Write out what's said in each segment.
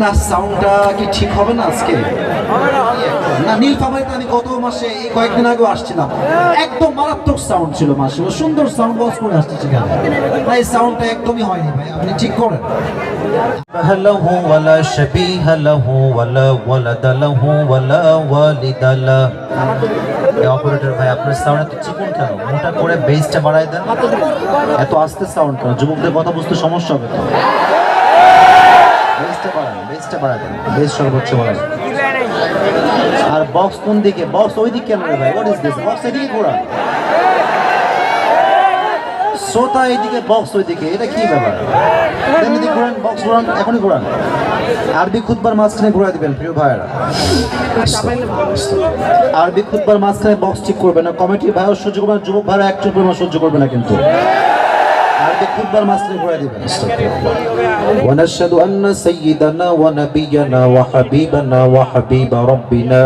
না সাউন্ডটা কি ঠিক হবে না আজকে না নীলফামারিতে আমি গত মাসে এই কয়েকদিন আগে আসছিলাম একদম মারাত্মক সাউন্ড ছিল মাসে সুন্দর সাউন্ড বক্স করে আসছে সেখানে না এই সাউন্ডটা একদমই হয়নি ভাই আপনি ঠিক করেন له ولا شبيه له ولا ولد له ولا والد له অপারেটর ভাই আপনার সাউন্ড এত চিকন কেন মোটা করে বেসটা বাড়ায় দেন এত আস্তে সাউন্ড কেন যুবকদের কথা বুঝতে সমস্যা হবে তো আর বক্স কোন দিকে? বক্স ওই কেন ভাই? হোয়াট ইজ দিস বক্স এদিকে শ্রোতা এইদিকে বক্স ওইদিকে। এটা কি ব্যাপার? বক্স ঘোরান এখনই ঘোরান। আরবি খুতবার মাঝখানে ঘোরা দিবেন, প্রিয় ভাইয়েরা। আরবি খুতবার মাঝখানে বক্স ঠিক করবে না। কমিটি ভাইও সহ্য করবে না, যুবক ভাইরা একটু পরিমাণ সহ্য করবে না কিন্তু। আরবি খুতবার মাঝখানে ঘোরা দিবেন ونشهد أن سيدنا ونبينا وحبيبنا وحبيب ربنا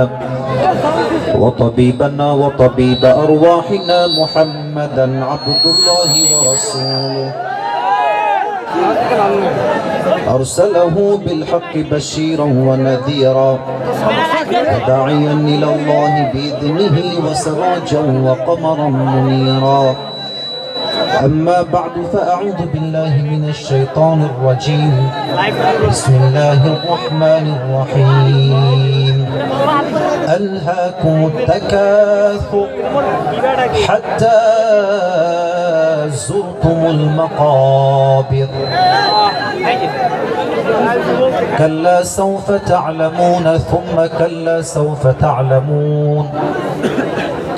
وطبيبنا وطبيب أرواحنا محمدا عبد الله ورسوله أرسله بالحق بشيرا ونذيرا وداعيا إلى الله بإذنه وسراجا وقمرا منيرا أما بعد فأعوذ بالله من الشيطان الرجيم. بسم الله الرحمن الرحيم. ألهاكم التكاثر حتى زرتم المقابر. كلا سوف تعلمون ثم كلا سوف تعلمون.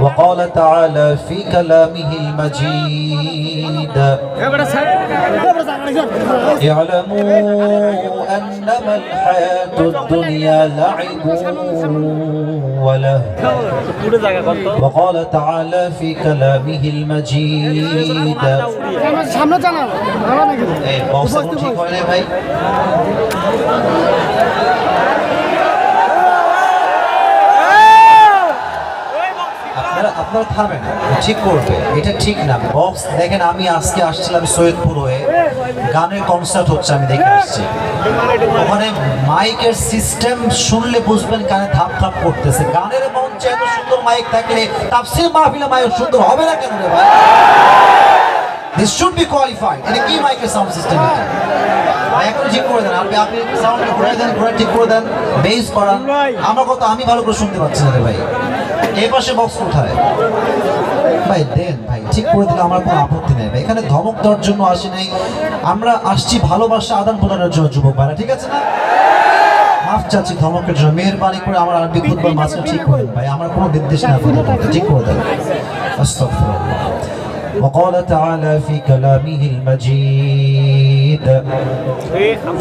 وقال تعالى في كلامه المجيد اعلموا أنما الحياة الدنيا لعب وله وقال تعالى في كلامه المجيد সামনে জানান আমার নাকি এই বক্স এখন ঠিক হয় না ভাই আপনারা থামেন ঠিক করবে এটা ঠিক না। বক্স দেখেন আমি আজকে আসছিলাম সৈয়দপুর হয়ে গানের কনসার্ট হচ্ছে আমি দেখে আসছি। ওখানে মাইকের সিস্টেম শুনলে বুঝবেন কানে ধাপ ধাপ করতেছে। গানের মঞ্চে এত সুন্দর মাইক থাকলে তাফসির মাহফিলে মাইক সুন্দর হবে না কেন রে ভাই? দিস শুড বি কোয়ালিফাইড এটা কি মাইকের সাউন্ড সিস্টেম এটা? এখন ঠিক করে দেন আপনি আপনি সাউন্ড ঘুরে দেন ঘুরে ঠিক করে দেন বেস করান। আমার কথা আমি ভালো করে শুনতে পাচ্ছি না রে ভাই। এই পাশে বক্স কোথায় ভাই দেন ভাই ঠিক করে দিলে আমার কোনো আপত্তি নেই ভাই এখানে ধমক দেওয়ার জন্য আসি নাই আমরা আসছি ভালোবাসা আদান প্রদানের জন্য যুবক ভাইরা ঠিক আছে না মাফ চাচ্ছি ধমকের জন্য মেহরবানি করে আমার আরবি খুতবার মাঝখানে ঠিক করে দিন ভাই আমার কোনো নির্দেশ না করে ঠিক করে দেন আস্তাগফিরুল্লাহ وقال تعالى في كلامه المجيد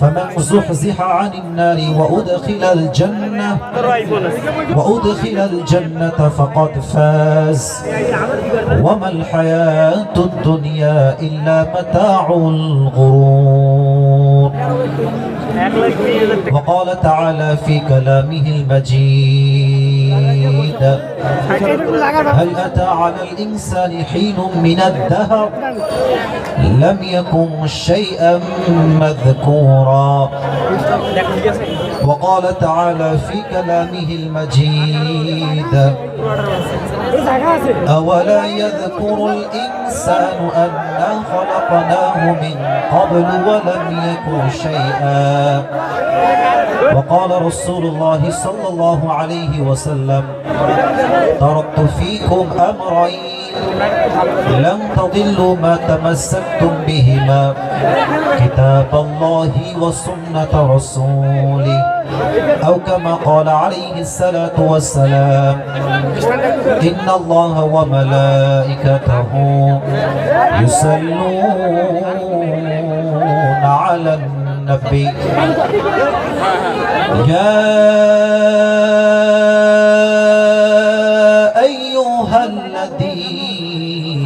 فمن زحزح عن النار وأدخل الجنة. وأدخل الجنة فقد فاز. وما الحياة الدنيا إلا متاع الغرور. وقال تعالى في كلامه المجيد. هل أتى على الإنسان حين من الدهر؟ لم يكن شيئا مذكورا. وقال تعالى في كلامه المجيد أولا يذكر الإنسان أنا خلقناه من قبل ولم يكن شيئا. وقال رسول الله صلى الله عليه وسلم تركت فيكم أمرين. لن تضلوا ما تمسكتم بهما. كتاب الله وسنة رسوله. أو كما قال عليه الصلاة والسلام إن الله وملائكته يصلون على النبي. يا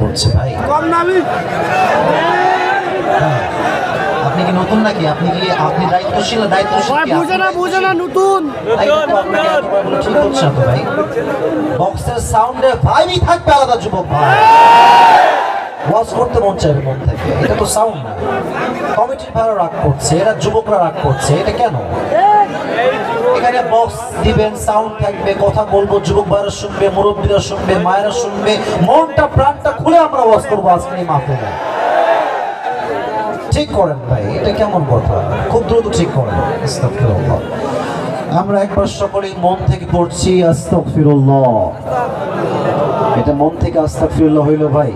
করছে ভাই। হ্যাঁ। আপনি কি নতুন নাকি? আপনি কি আপনি দায়িত্বশীল দায়িত্বশীল? বুঝে না বুঝে না নতুন। ঠিক হচ্ছে না তো ভাই। বক্সের সাউন্ডে ভাইবই থাকবে আলাদা যুবক ভাই। ওয়াজ করতে মন চাইবে মন থেকে। এটা তো সাউন্ড না। কমিটির ভাড়া রাগ করছে, এরা যুবকরা রাগ করছে, এটা কেন? এখানে বক্স দিবেন সাউন্ড থাকবে, কথা বলব, যুবক ভাইরা শুনবে, মুরব্বীরা শুনবে, মায়েরা শুনবে, মনটা, প্রাণটা খুলে আমরা ওয়াজ করব আজকে এই মাহফিলে। ঠিক করেন ভাই, এটা কেমন কথা? খুব দ্রুত ঠিক করেন আমরা একবার সকলেই মন থেকে পড়ছি, আস্তাগফিরুল্লাহ। এটা মন থেকে আস্তাগফিরুল্লাহ হইল ভাই।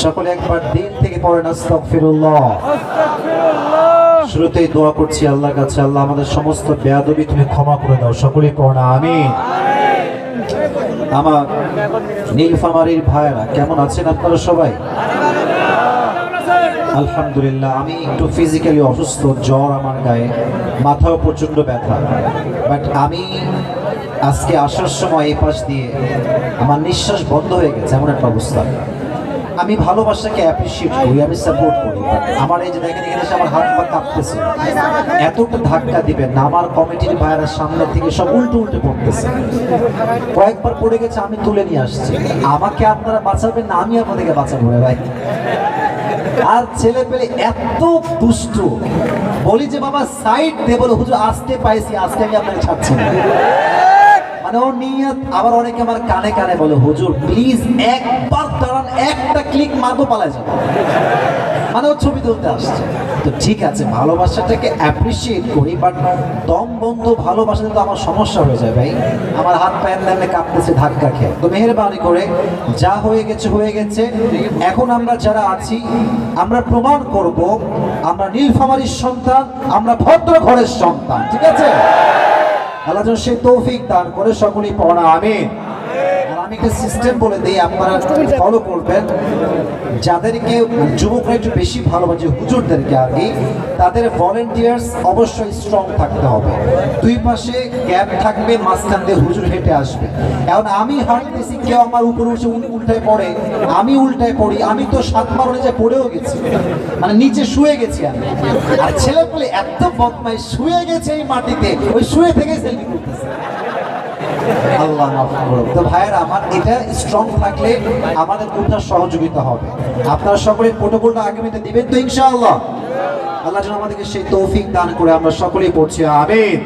সকলে একবার দিন থেকে পড়েন আস্তাগফিরুল্লাহ। শুরুতেই দোয়া করছি আল্লাহর কাছে আল্লাহ আমাদের সমস্ত বেয়াদবি তুমি ক্ষমা করে দাও সকলেই পড়া আমিন। আমার নীলফামারীর ভাইয়েরা কেমন আছেন আপনারা সবাই? আলহামদুলিল্লাহ আমি একটু ফিজিক্যালি অসুস্থ জ্বর আমার গায়ে মাথাও প্রচণ্ড ব্যথা। বাট আমি আজকে আসার সময় এই পাশ দিয়ে আমার নিঃশ্বাস বন্ধ হয়ে গেছে এমন একটা অবস্থা। আমি ভালোবাসাকে অ্যাপ্রিসিয়েট করি, আমি সাপোর্ট করি। আমার এই যে দেখেন, এখানে আমার হাত পা কাঁপতেছে। এতটা ধাক্কা দিবেন না, আমার কমিটির ভাইয়েরা সামনে থেকে সব উল্টো উল্টে পড়তেছে কয়েকবার পড়ে গেছে, আমি তুলে নিয়ে আসছি। আমাকে আপনারা বাঁচাবেন না, আমি আপনাদেরকে বাঁচাবো ভাই। আর ছেলে পেলে এত দুষ্ট। বলি যে, বাবা সাইড দে বলে হুজুর, আসতে পাইছি, আজকে আমি আপনাকে ছাড়ছি না। নিয়ত। আবার অনেকে আমার কানে কানে বলে, হুজুর প্লিজ একবার দাঁড়ান, একটা ক্লিক মারবো পালায় যাব। মানে ও ছবি তুলতে আসছে। তো ঠিক আছে, ভালোবাসাটাকে অ্যাপ্রিসিয়েট করি বাট দম বন্ধ ভালোবাসাতে তো আমার সমস্যা হয়ে যায়, ভাই। আমার হাত পায়ের নামে কাঁপতেছে ধাক্কা খেয়ে। তো মেহরবানি করে, যা হয়ে গেছে হয়ে গেছে। এখন আমরা যারা আছি, আমরা প্রমাণ করব, আমরা নীলফামারীর সন্তান, আমরা ভদ্র ঘরের সন্তান, ঠিক আছে? আল্লাহ সে তৌফিক দান করে সকলেই পড়া আমিন। আমি একটা সিস্টেম বলে দিই, আপনারা ফলো করবেন। যাদেরকে যুবকরা একটু বেশি ভালোবাসে, হুজুরদেরকে আর কি, তাদের ভলেন্টিয়ার্স অবশ্যই স্ট্রং থাকতে হবে। দুই পাশে গ্যাপ থাকবে, মাঝখান দিয়ে হুজুর হেঁটে আসবে। এখন আমি হাঁটতেছি, কেউ আমার উপরে উঠে উল্টায় পড়ে, আমি উল্টায় পড়ি, আমি তো সাতবার অনুযায়ী পড়েও গেছি। মানে নিচে শুয়ে গেছি আমি। আর ছেলে পেলে এত বদমাই শুয়ে গেছে এই মাটিতে, ওই শুয়ে থেকে সেলফি করতেছে। আল্লাহ মাফ করুন। তো ভাইয়ের, আমার এটা স্ট্রং থাকলে আমাদের উঠার সহযোগিতা হবে। আপনারা সকলে প্রোটোকলটা আগামীতে দিবেন তো ইনশাআল্লাহ। আল্লাহ যেন আমাদেরকে সেই তৌফিক দান করে আমরা সকলেই পড়ছি। আমিন।